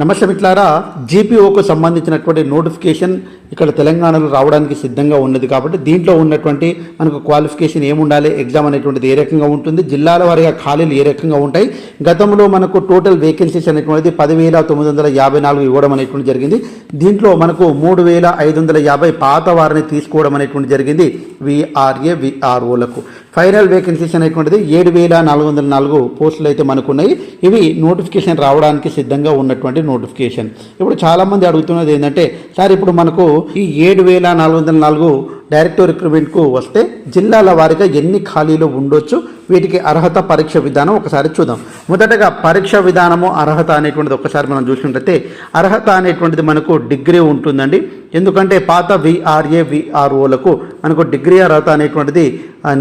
నమస్తే మిట్లారా జీపీఓకు సంబంధించినటువంటి నోటిఫికేషన్ ఇక్కడ తెలంగాణలో రావడానికి సిద్ధంగా ఉన్నది కాబట్టి దీంట్లో ఉన్నటువంటి మనకు క్వాలిఫికేషన్ ఏముండాలి ఎగ్జామ్ అనేటువంటిది ఏ రకంగా ఉంటుంది జిల్లాల వారీగా ఖాళీలు ఏ రకంగా ఉంటాయి గతంలో మనకు టోటల్ వేకెన్సీస్ అనేటువంటిది పదివేల తొమ్మిది వందల యాభై నాలుగు ఇవ్వడం అనేటువంటి జరిగింది. దీంట్లో మనకు మూడు వేల ఐదు వందల యాభై పాత వారిని తీసుకోవడం అనేటువంటి జరిగింది. విఆర్ఏ విఆర్ఓలకు ఫైనల్ వేకెన్సీస్ అనేటువంటిది ఏడు వేల నాలుగు వందల నాలుగు పోస్టులు అయితే మనకున్నాయి. ఇవి నోటిఫికేషన్ రావడానికి సిద్ధంగా ఉన్నటువంటి నోటిఫికేషన్ ఇప్పుడు చాలామంది అడుగుతున్నది ఏంటంటే సార్ ఇప్పుడు మనకు ఈ ఏడు వేల నాలుగు వందల నాలుగు డైరెక్టర్ రిక్రూట్మెంట్కు వస్తే జిల్లాల వారీగా ఎన్ని ఖాళీలు ఉండొచ్చు వీటికి అర్హత పరీక్ష విధానం ఒకసారి చూద్దాం. మొదటగా పరీక్ష విధానము అర్హత అనేటువంటిది ఒకసారి మనం చూసినట్లయితే అర్హత అనేటువంటిది మనకు డిగ్రీ ఉంటుందండి. ఎందుకంటే పాత విఆర్ఏ విఆర్ఓలకు మనకు డిగ్రీ అర్హత అనేటువంటిది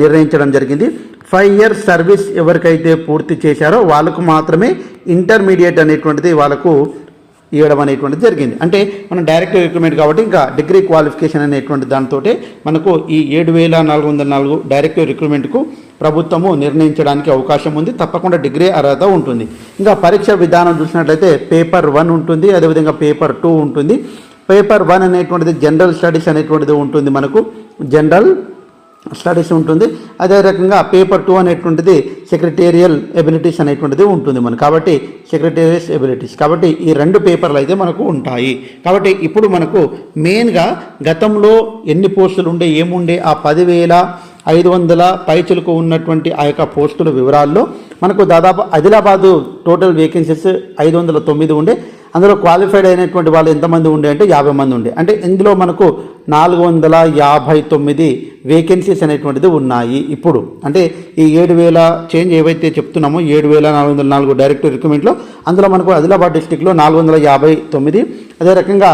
నిర్ణయించడం జరిగింది. ఫైవ్ ఇయర్స్ సర్వీస్ ఎవరికైతే పూర్తి చేశారో వాళ్ళకు మాత్రమే ఇంటర్మీడియట్ అనేటువంటిది వాళ్ళకు ఇవ్వడం అనేటువంటిది జరిగింది. అంటే మనం డైరెక్ట్ రిక్రూట్మెంట్ కాబట్టి ఇంకా డిగ్రీ క్వాలిఫికేషన్ అనేటువంటి దాంతో మనకు ఈ ఏడు వేల నాలుగు వందల నాలుగు డైరెక్ట్ రిక్రూట్మెంట్కు ప్రభుత్వము నిర్ణయించడానికి అవకాశం ఉంది. తప్పకుండా డిగ్రీ అర్హత ఉంటుంది. ఇంకా పరీక్ష విధానం చూసినట్లయితే పేపర్ వన్ ఉంటుంది. అదేవిధంగా పేపర్ టూ ఉంటుంది. పేపర్ వన్ అనేటువంటిది జనరల్ స్టడీస్ అనేటువంటిది ఉంటుంది మనకు. జనరల్ స్టడీస్ ఉంటుంది. అదే రకంగా పేపర్ టూ అనేటువంటిది సెక్రటేరియల్ ఎబిలిటీస్ అనేటువంటిది ఉంటుంది మనకు. కాబట్టి సెక్రటేరియస్ ఎబిలిటీస్. కాబట్టి ఈ రెండు పేపర్లు అయితే మనకు ఉంటాయి. కాబట్టి ఇప్పుడు మనకు మెయిన్గా గతంలో ఎన్ని పోస్టులు ఉండే ఏముండే ఆ పదివేల ఐదు వందల పైచులకు ఉన్నటువంటి ఆ యొక్క పోస్టుల వివరాల్లో మనకు దాదాపు ఆదిలాబాదు టోటల్ వేకెన్సీస్ ఐదు వందల తొమ్మిది ఉండే. అందులో క్వాలిఫైడ్ అయినటువంటి వాళ్ళు ఎంతమంది ఉండే అంటే యాభై మంది ఉండే. అంటే ఇందులో మనకు నాలుగు వందల యాభై తొమ్మిది వేకెన్సీస్ అనేటువంటిది ఉన్నాయి ఇప్పుడు. అంటే ఈ ఏడు వేల చేంజ్ ఏవైతే చెప్తున్నామో ఏడు వేల నాలుగు వందల నాలుగు డైరెక్ట్ రిక్రూట్మెంట్లో అందులో మనకు ఆదిలాబాద్ డిస్టిక్లో నాలుగు వందల యాభై తొమ్మిది అదే రకంగా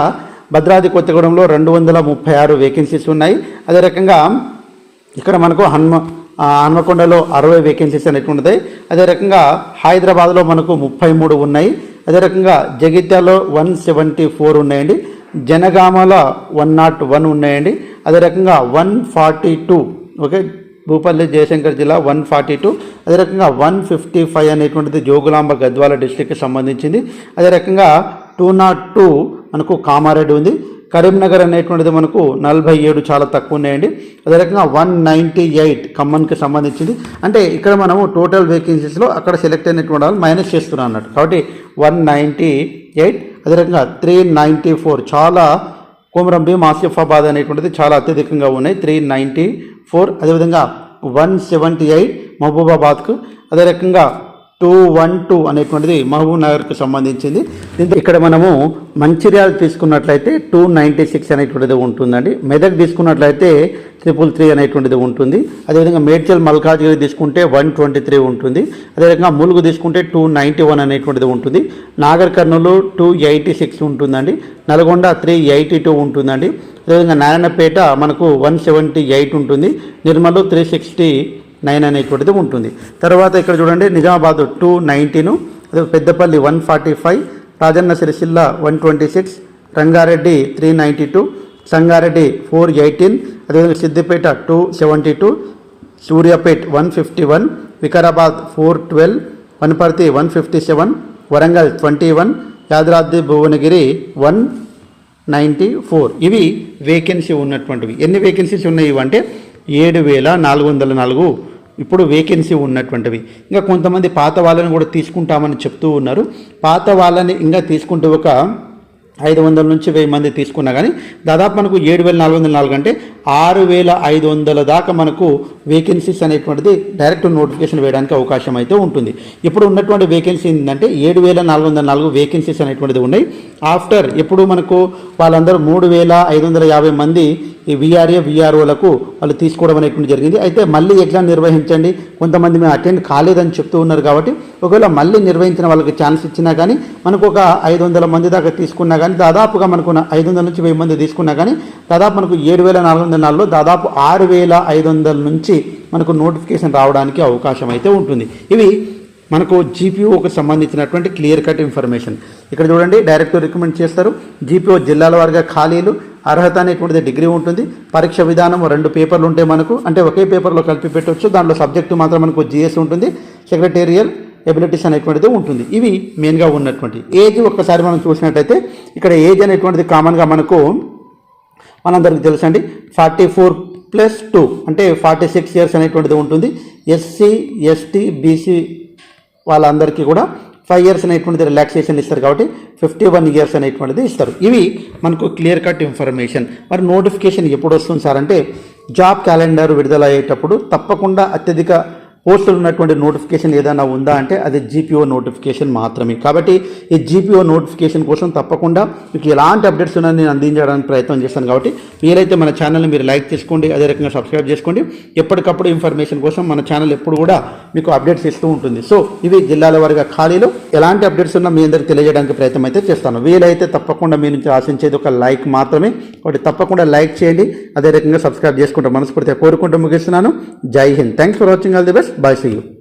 భద్రాద్రి కొత్తగూడెంలో రెండు వందల ముప్పై ఆరు వేకెన్సీస్ ఉన్నాయి. అదే రకంగా ఇక్కడ మనకు హన్మ హన్మకొండలో అరవై వేకెన్సీస్ అనేటువంటిది. అదే రకంగా హైదరాబాద్లో మనకు ముప్పై మూడు ఉన్నాయి. అదే రకంగా జగిత్యాలో వన్ సెవెంటీ ఫోర్ ఉన్నాయండి. జనగామల వన్ నాట్ వన్ ఉన్నాయండి. అదే రకంగా one forty two okay? Bhupalpally Jayashankar జిల్లా వన్ ఫార్టీ టూ. అదే రకంగా వన్ ఫిఫ్టీ ఫైవ్ అనేటువంటిది జోగులాంబ గద్వాల డిస్టిక్కి సంబంధించింది. అదే రకంగా టూ నాట్ టూ మనకు కామారెడ్డి ఉంది. కరీంనగర్ అనేటువంటిది మనకు నలభై ఏడు చాలా తక్కువ ఉన్నాయండి. అదే రకంగా వన్ నైంటీ ఎయిట్ ఖమ్మంకి సంబంధించింది. అంటే ఇక్కడ మనము టోటల్ వేకెన్సీస్లో అక్కడ సెలెక్ట్ అయినటువంటి వాళ్ళు మైనస్ చేస్తున్నాం అన్నట్టు. కాబట్టి వన్ నైంటీ ఎయిట్ అదే రకంగా త్రీ నైంటీ ఫోర్ చాలా కోమరం భీమ్ ఆసిఫాబాద్ అనేటువంటిది చాలా అత్యధికంగా ఉన్నాయి. త్రీ నైంటీ ఫోర్ అదేవిధంగా వన్ సెవెంటీ ఎయిట్ మహబూబాబాద్కు అదే రకంగా టూ వన్ టూ అనేటువంటిది మహబూబ్ నగర్కు సంబంధించింది. దీంతో ఇక్కడ మనము మంచిర్యాల తీసుకున్నట్లయితే టూ నైంటీ సిక్స్ అనేటువంటిది ఉంటుందండి. మెదక్ తీసుకున్నట్లయితే ట్రిపుల్ త్రీ అనేటువంటిది ఉంటుంది. అదేవిధంగా మేడ్చల్ మల్కాజ్గిరి తీసుకుంటే వన్ ట్వంటీ త్రీ ఉంటుంది. అదేవిధంగా ములుగు తీసుకుంటే టూ నైంటీ వన్ అనేటువంటిది ఉంటుంది. Nagar Kurnool two eighty six ఉంటుందండి. నల్గొండ త్రీ ఎయిటీ టూ ఉంటుందండి. అదేవిధంగా నారాయణపేట మనకు వన్ సెవెంటీ ఎయిట్ ఉంటుంది. నిర్మల్ త్రీ సిక్స్టీ నైన్ అనేటువంటిది ఉంటుంది. తర్వాత ఇక్కడ చూడండి నిజామాబాద్ టూ నైన్టీను అదే Peddapalli one forty five Rajanna Sircilla one twenty six Rangareddy three ninety two Sangareddy four eighteen అదేవిధంగా Siddipet two seventy two Suryapet one fifty one Vikarabad four twelve Wanaparthy one fifty seven Warangal twenty one Yadadri Bhuvanagiri one ninety four ఇవి vacancy ఉన్నటువంటివి. ఎన్ని vacancies ఉన్నాయి ఇవి అంటే ఏడు వేల నాలుగు వందల నాలుగు ఇప్పుడు వేకెన్సీ ఉన్నటువంటివి. ఇంకా కొంతమంది పాత వాళ్ళని కూడా తీసుకుంటామని చెప్తూ ఉన్నారు. పాత వాళ్ళని ఇంకా తీసుకుంటూ ఒక ఐదు వందల నుంచి వెయ్యి మంది తీసుకున్నా కానీ దాదాపు మనకు ఏడు వేల నాలుగు వందల నాలుగు అంటే ఆరు వేల ఐదు వందల దాకా మనకు వేకెన్సీస్ అనేటువంటిది డైరెక్ట్ నోటిఫికేషన్ వేయడానికి అవకాశం అయితే ఉంటుంది. ఇప్పుడు ఉన్నటువంటి వేకెన్సీ ఏంటంటే ఏడు వేల నాలుగు వందల నాలుగు వేకెన్సీస్ అనేటువంటిది ఉన్నాయి. ఆఫ్టర్ ఎప్పుడు మనకు వాళ్ళందరూ మూడు వేల ఐదు వందల యాభై మంది ఈ విఆర్ఏ విఆర్ఓలకు వాళ్ళు తీసుకోవడం అనేటువంటి జరిగింది. అయితే మళ్ళీ ఎగ్జామ్ నిర్వహించండి. కొంతమంది మేము అటెండ్ కాలేదని చెప్తూ ఉన్నారు కాబట్టి ఒకవేళ మళ్ళీ నిర్వహించిన వాళ్ళకి ఛాన్స్ ఇచ్చినా కానీ మనకు ఒక ఐదు వందల మంది దాకా తీసుకున్నా కానీ దాదాపుగా మనకు ఐదు వందల నుంచి వెయ్యి మంది తీసుకున్నా కానీ దాదాపు మనకు ఏడు వేల నాలుగు వందల నాలుగులో దాదాపు ఆరు వేల ఐదు వందల నుంచి మనకు నోటిఫికేషన్ రావడానికి అవకాశం అయితే ఉంటుంది. ఇవి మనకు జీపీఓకి సంబంధించినటువంటి క్లియర్ కట్ ఇన్ఫర్మేషన్. ఇక్కడ చూడండి డైరెక్ట్ రికమెండ్ చేస్తారు జీపీఓ జిల్లాల వారిగా ఖాళీలు అర్హత అనేటువంటిది డిగ్రీ ఉంటుంది పరీక్ష విధానం రెండు పేపర్లు ఉంటాయి మనకు అంటే ఒకే పేపర్లో కలిపి పెట్టవచ్చు దాంట్లో సబ్జెక్టు మాత్రం మనకు జిఎస్ ఉంటుంది సెక్రటేరియల్ ఎబిలిటీస్ అనేటువంటిది ఉంటుంది. ఇవి మెయిన్గా ఉన్నటువంటి. ఏజ్ ఒక్కసారి మనం చూసినట్టయితే ఇక్కడ ఏజ్ అనేటువంటిది కామన్గా మనకు మనందరికీ తెలుసండి. ఫార్టీ ఫోర్ ప్లస్ టూ అంటే ఫార్టీ సిక్స్ ఇయర్స్ అనేటువంటిది ఉంటుంది. ఎస్సీ ఎస్టీ బీసీ వాళ్ళందరికీ కూడా ఫైవ్ ఇయర్స్ అనేటువంటిది రిలాక్సేషన్ ఇస్తారు కాబట్టి ఫిఫ్టీ వన్ ఇయర్స్ అనేటువంటిది ఇస్తారు. ఇవి మనకు క్లియర్ కట్ ఇన్ఫర్మేషన్. మరి నోటిఫికేషన్ ఎప్పుడు వస్తుంది సార్ అంటే జాబ్ క్యాలెండర్ విడుదల అయ్యేటప్పుడు తప్పకుండా అత్యధిక పోస్టులు ఉన్నటువంటి నోటిఫికేషన్ ఏదైనా ఉందా అంటే అది జీపీఓ నోటిఫికేషన్ మాత్రమే. కాబట్టి ఈ జీపీఓ నోటిఫికేషన్ కోసం తప్పకుండా మీకు ఎలాంటి అప్డేట్స్ ఉన్నా నేను అందించడానికి ప్రయత్నం చేస్తాను కాబట్టి వీలైతే మన ఛానల్ని మీరు లైక్ చేసుకోండి అదే రకంగా సబ్స్క్రైబ్ చేసుకోండి. ఎప్పటికప్పుడు ఇన్ఫర్మేషన్ కోసం మన ఛానల్ ఎప్పుడు కూడా మీకు అప్డేట్స్ ఇస్తూ ఉంటుంది. సో ఇవి జిల్లాల వారిగా ఖాళీలు. ఎలాంటి అప్డేట్స్ ఉన్నా మీ అందరికీ తెలియజేయడానికి ప్రయత్నం అయితే చేస్తాను. వీలైతే తప్పకుండా మీ నుంచి ఆశించేది ఒక లైక్ మాత్రమే. కాబట్టి తప్పకుండా లైక్ చేయండి అదే రకంగా సబ్స్క్రైబ్ చేసుకుంటూ మనస్ఫూర్తిగా కోరుకుంటూ ముగిస్తున్నాను. జై Hind. Thanks for watching. All the best. ബാഷയും